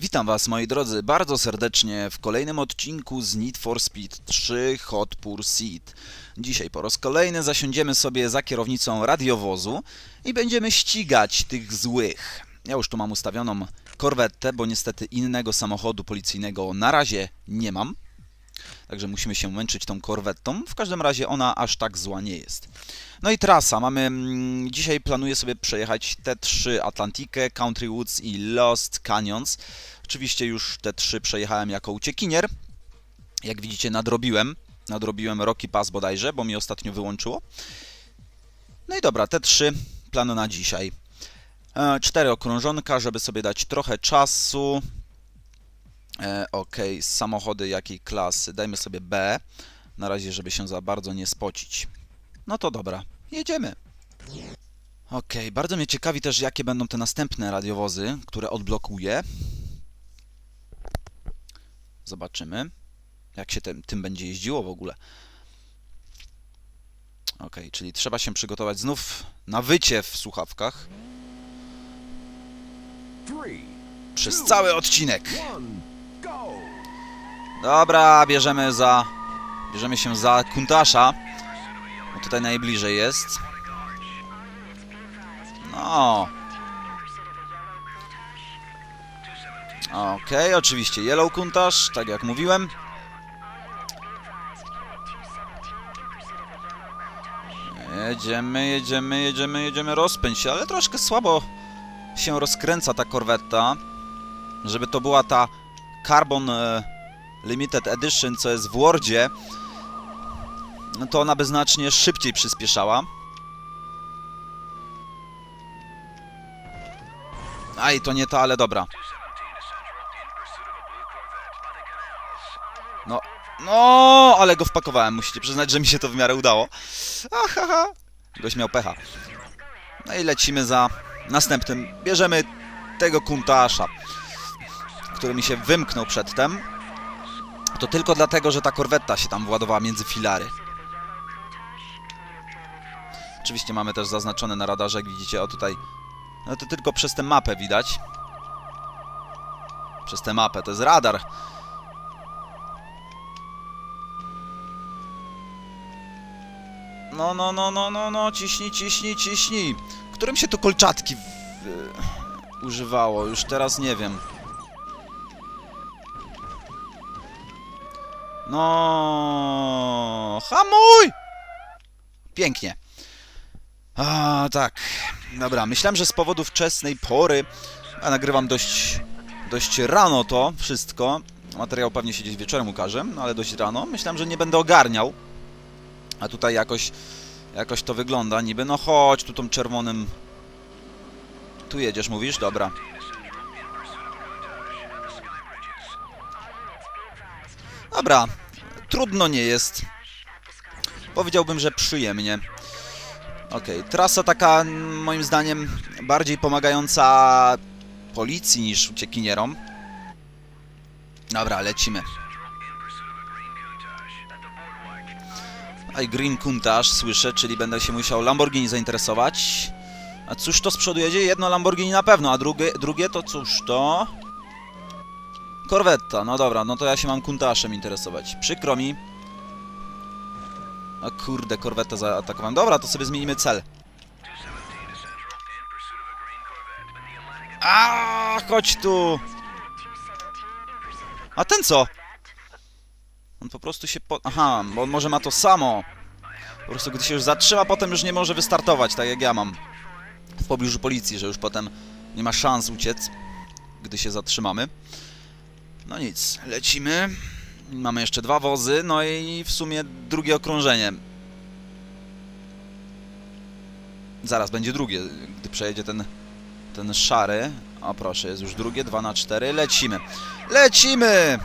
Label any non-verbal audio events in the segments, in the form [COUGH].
Witam Was, moi drodzy, bardzo serdecznie w kolejnym odcinku z Need for Speed 3 Hot Pursuit. Dzisiaj po raz kolejny zasiądziemy sobie za kierownicą radiowozu i będziemy ścigać tych złych. Ja już tu mam ustawioną korwetę, bo niestety innego samochodu policyjnego na razie nie mam. Także musimy się męczyć tą korwetą. W każdym razie ona aż tak zła nie jest. No i trasa. Mamy mm, dzisiaj planuję sobie przejechać te trzy Atlantikę, Country Woods i Lost Canyons. Oczywiście już te trzy przejechałem jako uciekinier. Jak widzicie nadrobiłem. Nadrobiłem Rocky Pass bodajże, bo mi ostatnio wyłączyło. No i dobra, te trzy plany na dzisiaj. E, cztery okrążonka, żeby sobie dać trochę czasu. E, ok, samochody jakiej klasy? Dajmy sobie B. Na razie, żeby się za bardzo nie spocić. No to dobra, jedziemy. Ok, bardzo mnie ciekawi też, jakie będą te następne radiowozy, które odblokuję. Zobaczymy, jak się tym, tym będzie jeździło w ogóle. Ok, czyli trzeba się przygotować znów na wycie w słuchawkach przez cały odcinek. Dobra, bierzemy za. Bierzemy się za Kuntasza. Bo tutaj najbliżej jest. No. Okej, oczywiście Yellow Kuntasz, tak jak mówiłem. Jedziemy, jedziemy, jedziemy, jedziemy, rozpędź się, ale troszkę słabo się rozkręca ta korweta. Żeby to była ta Carbon e, Limited Edition, co jest w Wordzie, no to ona by znacznie szybciej przyspieszała. Aj, to nie to, ale dobra. No, no, ale go wpakowałem, musicie przyznać, że mi się to w miarę udało. Ahaha, goś miał pecha. No i lecimy za następnym. Bierzemy tego kuntasza, który mi się wymknął przedtem. To tylko dlatego, że ta korwetta się tam władowała między filary. Oczywiście mamy też zaznaczone na radarze, jak widzicie, o tutaj. No to tylko przez tę mapę widać. Przez tę mapę, to jest radar. No, no, no, no, no, no, ciśnij, ciśnij, ciśnij. Którym się to kolczatki w... używało? Już teraz nie wiem. No, hamuj! Pięknie. A, tak. Dobra, myślałem, że z powodu wczesnej pory, a nagrywam dość, dość rano to wszystko. Materiał pewnie się gdzieś wieczorem ukaże, no ale dość rano. Myślałem, że nie będę ogarniał. A tutaj jakoś, jakoś to wygląda. Niby, no chodź, tu tą czerwonym... Tu jedziesz, mówisz? Dobra. Dobra, trudno nie jest. Powiedziałbym, że przyjemnie. Okej, trasa taka moim zdaniem bardziej pomagająca policji niż uciekinierom. Dobra, lecimy. I Green Countach słyszę, czyli będę się musiał Lamborghini zainteresować. A cóż to z przodu jedzie? Jedno Lamborghini na pewno, a drugie, drugie to cóż to? Korwetta, no dobra, no to ja się mam Kuntaszem interesować. Przykro mi. A kurde, korwetę zaatakowałem. Dobra, to sobie zmienimy cel. A, chodź tu! A ten co? On po prostu się po... Aha, bo on może ma to samo. Po prostu gdy się już zatrzyma, potem już nie może wystartować, tak jak ja mam. W pobliżu policji, że już potem nie ma szans uciec, gdy się zatrzymamy. No nic, lecimy. Mamy jeszcze dwa wozy, no i w sumie drugie okrążenie. Zaraz będzie drugie, gdy przejedzie ten, ten szary. O proszę, jest już drugie, 2 na 4. Lecimy. Lecimy!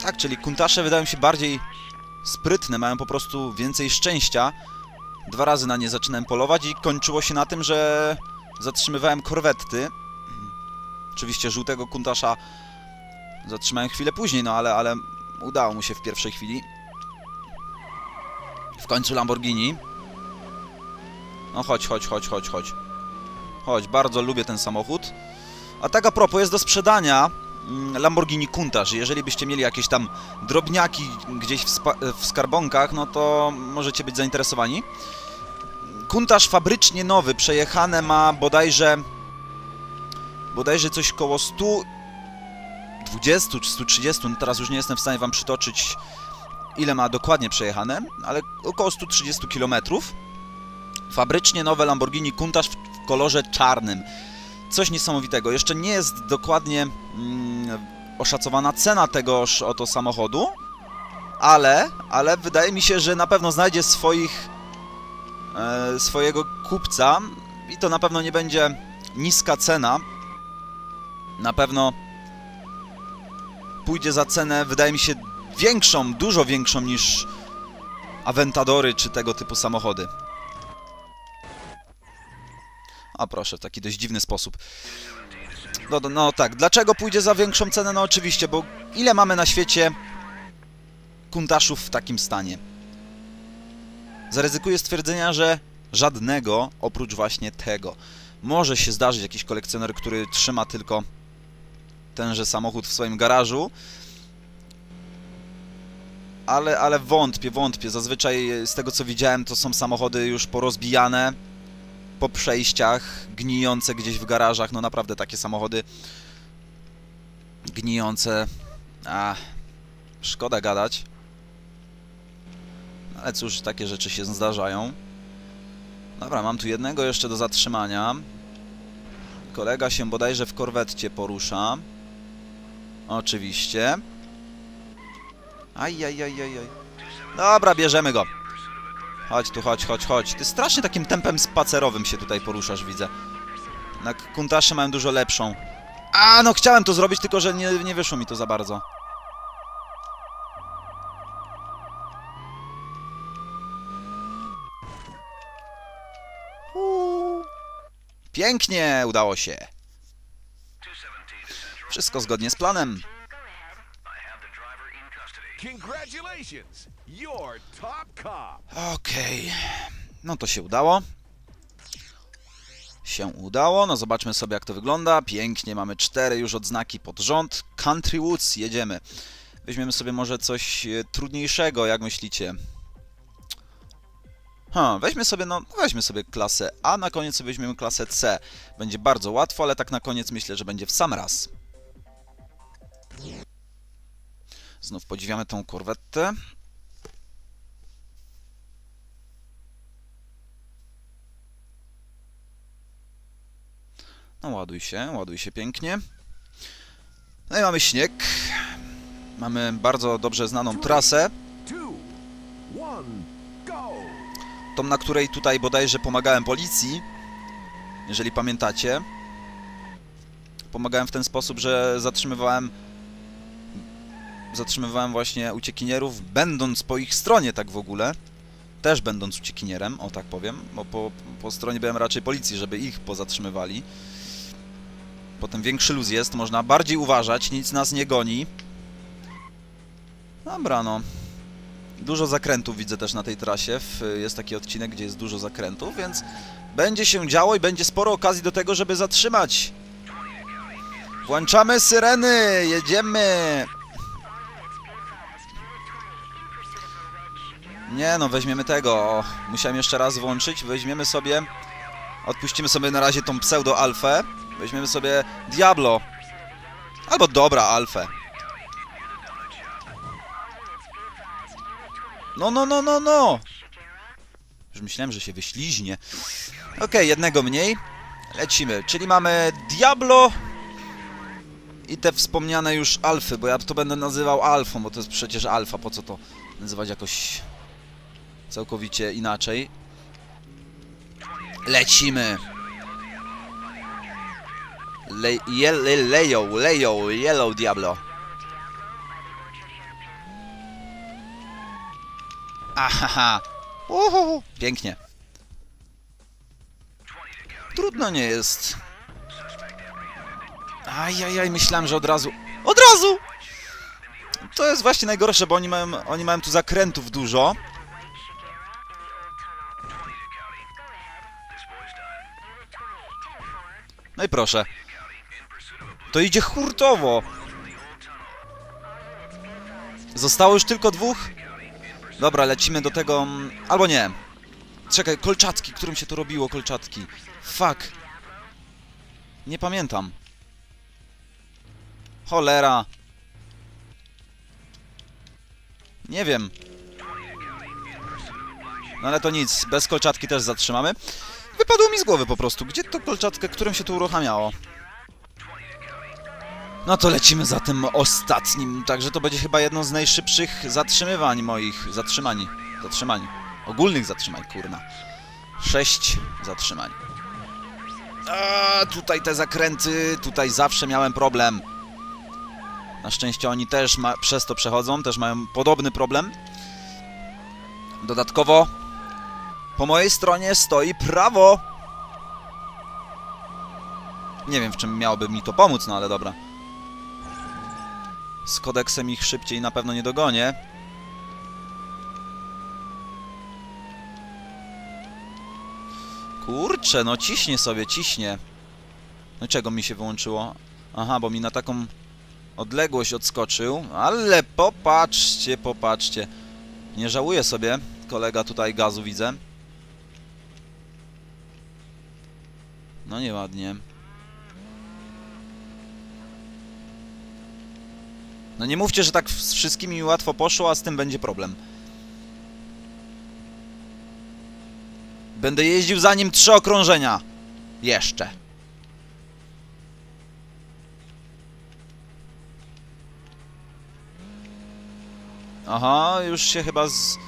Tak, czyli kuntasze wydają się bardziej sprytne, mają po prostu więcej szczęścia. Dwa razy na nie zaczynałem polować i kończyło się na tym, że zatrzymywałem korwetty. Oczywiście żółtego kuntasza zatrzymałem chwilę później, no ale, ale udało mu się w pierwszej chwili. W końcu Lamborghini. No chodź, chodź, chodź, chodź, chodź. Chodź, bardzo lubię ten samochód. A tak a propos, jest do sprzedania mm, Lamborghini Countach. Jeżeli byście mieli jakieś tam drobniaki gdzieś w, w skarbonkach, no to możecie być zainteresowani. Countach fabrycznie nowy, przejechane ma bodajże bodajże coś koło 120 czy 130, no teraz już nie jestem w stanie wam przytoczyć ile ma dokładnie przejechane, ale około 130 km. Fabrycznie nowe Lamborghini Countach w, kolorze czarnym. Coś niesamowitego. Jeszcze nie jest dokładnie mm, oszacowana cena tegoż oto samochodu, ale, ale wydaje mi się, że na pewno znajdzie swoich swojego kupca i to na pewno nie będzie niska cena. Na pewno pójdzie za cenę, wydaje mi się, większą, dużo większą niż Aventadory czy tego typu samochody. A proszę, w taki dość dziwny sposób. No, no, no tak, dlaczego pójdzie za większą cenę? No oczywiście, bo ile mamy na świecie kuntaszów w takim stanie? Zaryzykuję stwierdzenia, że żadnego oprócz właśnie tego. Może się zdarzyć jakiś kolekcjoner, który trzyma tylko tenże samochód w swoim garażu, ale, ale wątpię, wątpię. Zazwyczaj z tego co widziałem, to są samochody już porozbijane po przejściach, gnijące gdzieś w garażach. No naprawdę takie samochody gnijące. A, szkoda gadać. Ale cóż, takie rzeczy się zdarzają. Dobra, mam tu jednego jeszcze do zatrzymania. Kolega się bodajże w korwetcie porusza. Oczywiście. Ajajajajaj. Dobra, bierzemy go. Chodź tu, chodź, chodź, chodź. Ty strasznie takim tempem spacerowym się tutaj poruszasz, widzę. Jednak kuntasze mają dużo lepszą. A, no chciałem to zrobić, tylko że nie, nie wyszło mi to za bardzo. Pięknie, udało się. Wszystko zgodnie z planem. Okej. No to się udało. Się udało. No zobaczmy sobie jak to wygląda. Pięknie, mamy cztery już odznaki pod rząd. Country Woods, jedziemy. Weźmiemy sobie może coś e, trudniejszego, jak myślicie? Ha, weźmy sobie, no, weźmy sobie klasę A, na koniec sobie weźmiemy klasę C. Będzie bardzo łatwo, ale tak na koniec myślę, że będzie w sam raz. Znów podziwiamy tą korwetę. No ładuj się, ładuj się pięknie. No i mamy śnieg. Mamy bardzo dobrze znaną trasę, Two, one! Tą na której tutaj bodajże pomagałem policji, jeżeli pamiętacie. Pomagałem w ten sposób, że zatrzymywałem zatrzymywałem właśnie uciekinierów, będąc po ich stronie tak w ogóle. Też będąc uciekinierem, o tak powiem, bo po, po stronie byłem raczej policji, żeby ich pozatrzymywali. Potem większy luz jest, można bardziej uważać, nic nas nie goni. Dobra, no. Dużo zakrętów widzę też na tej trasie. Jest taki odcinek, gdzie jest dużo zakrętów, więc będzie się działo i będzie sporo okazji do tego, żeby zatrzymać. Włączamy syreny, jedziemy. Nie no, weźmiemy tego. O, musiałem jeszcze raz włączyć. Weźmiemy sobie. Odpuścimy sobie na razie tą pseudo-alfę. Weźmiemy sobie Diablo. Albo dobra alfę. No, no, no, no, no! Już myślałem, że się wyśliźnie. Okej, jednego mniej. Lecimy. Czyli mamy Diablo i te wspomniane już alfy, bo ja to będę nazywał alfą, bo to jest przecież alfa. Po co to nazywać jakoś całkowicie inaczej? Lecimy. Le, je, le, leją, leją, yellow Diablo. Ahaha. Uhu, pięknie. Trudno nie jest. Ajajaj, myślałem, że od razu... Od razu! To jest właśnie najgorsze, bo oni mają, oni mają tu zakrętów dużo. No i proszę. To idzie hurtowo. Zostało już tylko dwóch? Dobra, lecimy do tego... mm, Albo nie. Czekaj, kolczatki, którym się to robiło, kolczatki. Fuck. Nie pamiętam. Cholera. Nie wiem. No ale to nic, bez kolczatki też zatrzymamy. Wypadło mi z głowy po prostu. Gdzie to kolczatkę, którym się to uruchamiało? No to lecimy za tym ostatnim, także to będzie chyba jedno z najszybszych zatrzymywań moich. Zatrzymań. Zatrzymań. Ogólnych zatrzymań, kurna. Sześć zatrzymań. A, tutaj te zakręty, tutaj zawsze miałem problem. Na szczęście oni też ma, przez to przechodzą, też mają podobny problem. Dodatkowo po mojej stronie stoi prawo. Nie wiem, w czym miałoby mi to pomóc, no ale dobra. Z kodeksem ich szybciej na pewno nie dogonię. Kurczę, no ciśnie sobie, ciśnie. No czego mi się wyłączyło? Aha, bo mi na taką odległość odskoczył. Ale popatrzcie, popatrzcie. Nie żałuję sobie. Kolega tutaj gazu widzę. No nieładnie. No nie mówcie, że tak z wszystkimi mi łatwo poszło, a z tym będzie problem. Będę jeździł za nim trzy okrążenia. Jeszcze. Aha, już się chyba z...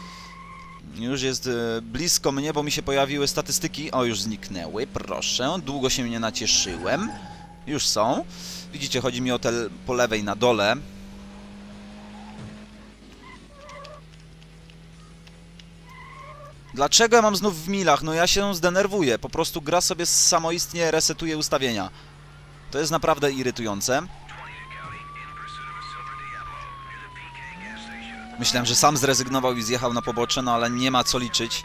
Już jest e, blisko mnie, bo mi się pojawiły statystyki. O, już zniknęły, proszę. Długo się nie nacieszyłem. Już są. Widzicie, chodzi mi o te po lewej na dole. Dlaczego ja mam znów w milach? No ja się zdenerwuję. Po prostu gra sobie samoistnie resetuje ustawienia. To jest naprawdę irytujące. Myślałem, że sam zrezygnował i zjechał na pobocze, no ale nie ma co liczyć.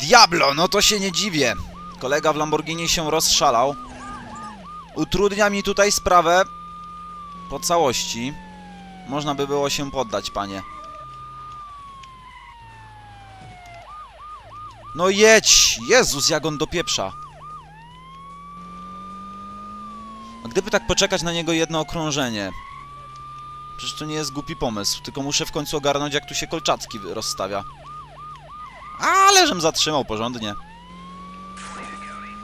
Diablo, no to się nie dziwię. Kolega w Lamborghini się rozszalał. Utrudnia mi tutaj sprawę po całości. Można by było się poddać, panie. No jedź! Jezus, jak on dopieprza. A gdyby tak poczekać na niego jedno okrążenie? Przecież to nie jest głupi pomysł, tylko muszę w końcu ogarnąć, jak tu się kolczatki rozstawia. Ale żem zatrzymał porządnie.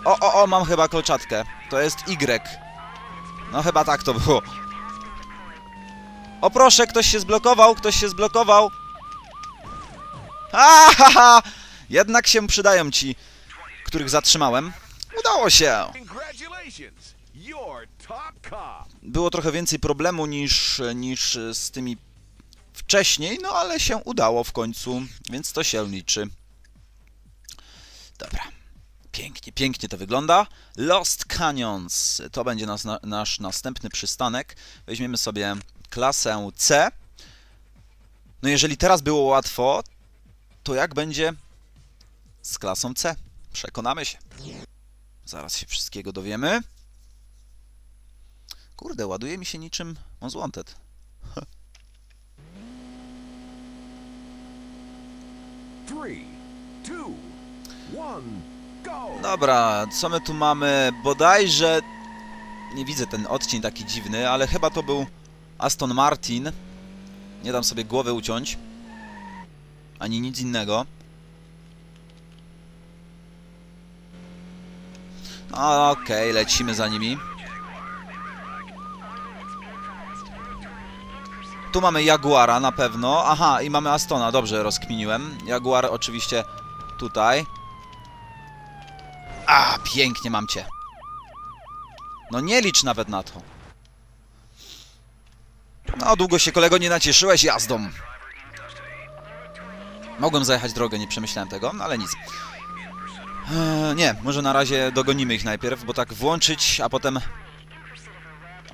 O, o, o, mam chyba kolczatkę. To jest Y. No chyba tak to było. O proszę, ktoś się zblokował, ktoś się zblokował. Ha, ha, ha! Jednak się przydają ci, których zatrzymałem. Udało się! Było trochę więcej problemu niż, niż z tymi wcześniej, no ale się udało w końcu, więc to się liczy. Dobra. Pięknie, pięknie to wygląda. Lost Canyons to będzie nas, na, nasz następny przystanek. Weźmiemy sobie klasę C. No jeżeli teraz było łatwo, to jak będzie z klasą C? Przekonamy się. Zaraz się wszystkiego dowiemy. Kurde, ładuje mi się niczym Most Wanted. [LAUGHS] Three, two, one, go! Dobra, co my tu mamy? Bodajże... Nie widzę ten odcień taki dziwny, ale chyba to był Aston Martin. Nie dam sobie głowy uciąć. Ani nic innego. Okej, lecimy za nimi. Tu mamy Jaguara na pewno. Aha, i mamy Astona, dobrze rozkminiłem. Jaguar oczywiście tutaj. A, pięknie mam cię. No nie licz nawet na to. No, długo się kolego nie nacieszyłeś jazdą. Mogłem zajechać drogę, nie przemyślałem tego, no ale nic. Eee, nie, może na razie dogonimy ich najpierw, bo tak włączyć, a potem...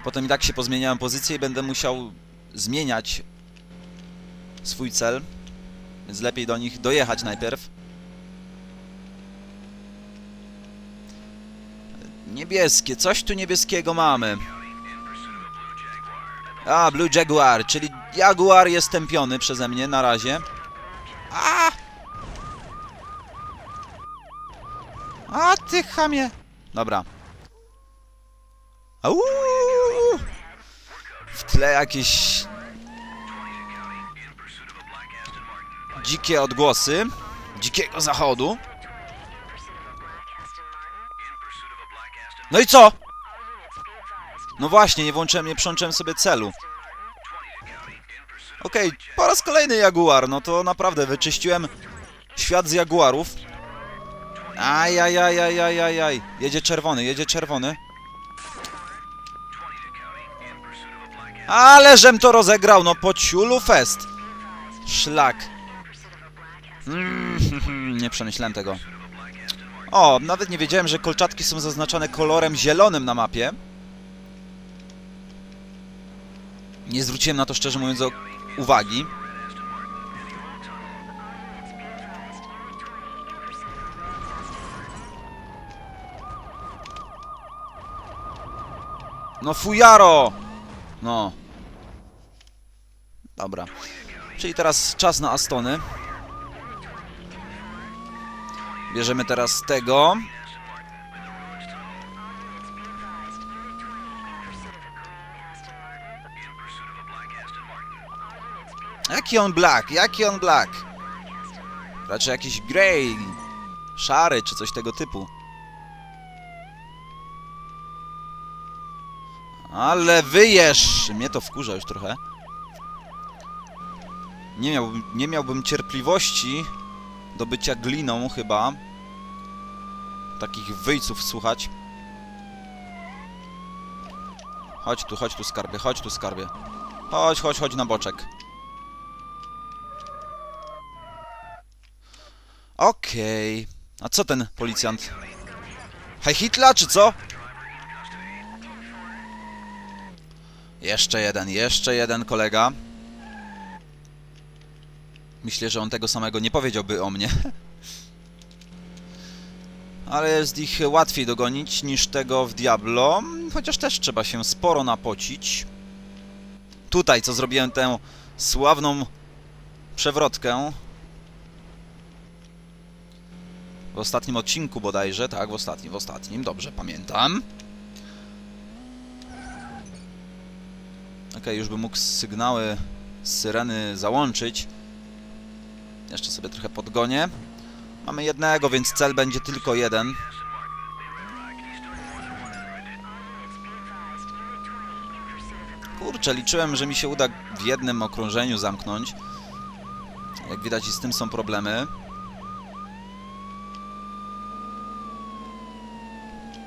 A potem i tak się pozmieniałem pozycję i będę musiał zmieniać swój cel. Więc lepiej do nich dojechać najpierw. Niebieskie, coś tu niebieskiego mamy. A, Blue Jaguar, czyli Jaguar jest tępiony przeze mnie na razie. A! A ty chamie! Dobra. Au! W tle jakieś dzikie odgłosy dzikiego zachodu. No i co? No właśnie, nie włączyłem, nie przełączyłem sobie celu. Okej, po raz kolejny Jaguar, no to naprawdę wyczyściłem świat z Jaguarów. Ajajajajajajaj, jedzie czerwony, jedzie czerwony. Ale żem to rozegrał, no po ciulu fest. Szlak. Mm, [LAUGHS] nie przemyślałem tego. O, nawet nie wiedziałem, że kolczatki są zaznaczone kolorem zielonym na mapie. Nie zwróciłem na to szczerze mówiąc uwagi. No fujaro! No. Dobra. Czyli teraz czas na Astony. Bierzemy teraz tego. Jaki on black? Jaki on black? Raczej jakiś grey, szary czy coś tego typu. Ale wyjesz! Mnie to wkurza już trochę. Nie miałbym, nie miałbym cierpliwości do bycia gliną chyba. Takich wyjców słuchać. Chodź tu, chodź tu skarbie, chodź tu skarbie. Chodź, chodź, chodź na boczek. Okej. A co ten policjant? Hej Hitler, czy co? Jeszcze jeden, jeszcze jeden kolega. Myślę, że on tego samego nie powiedziałby o mnie. [LAUGHS] Ale jest ich łatwiej dogonić niż tego w Diablo, chociaż też trzeba się sporo napocić. Tutaj, co zrobiłem tę sławną przewrotkę. W ostatnim odcinku bodajże, tak, w ostatnim, w ostatnim, dobrze pamiętam. Okej, już bym mógł sygnały z syreny załączyć. Jeszcze sobie trochę podgonię. Mamy jednego, więc cel będzie tylko jeden. Kurczę, liczyłem, że mi się uda w jednym okrążeniu zamknąć. Jak widać i z tym są problemy.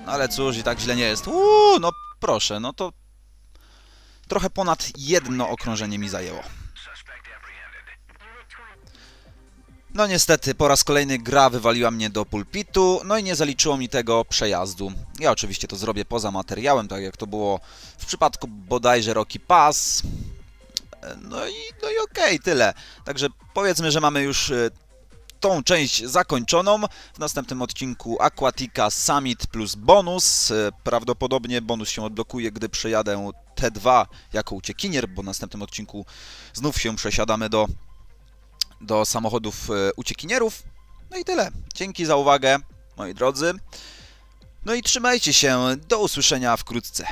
No Ale cóż, i tak źle nie jest. Uuu, no proszę, no to trochę ponad jedno okrążenie mi zajęło. No niestety, po raz kolejny gra wywaliła mnie do pulpitu, no i nie zaliczyło mi tego przejazdu. Ja oczywiście to zrobię poza materiałem, tak jak to było w przypadku bodajże Rocky Pass. No i, no i okej, tyle. Także powiedzmy, że mamy już e, tą część zakończoną. W następnym odcinku Aquatica Summit plus bonus. E, Prawdopodobnie bonus się odblokuje, gdy przejadę T2 jako uciekinier, bo w następnym odcinku znów się przesiadamy do, do samochodów e, uciekinierów. No i tyle. Dzięki za uwagę, moi drodzy. No i trzymajcie się. Do usłyszenia wkrótce.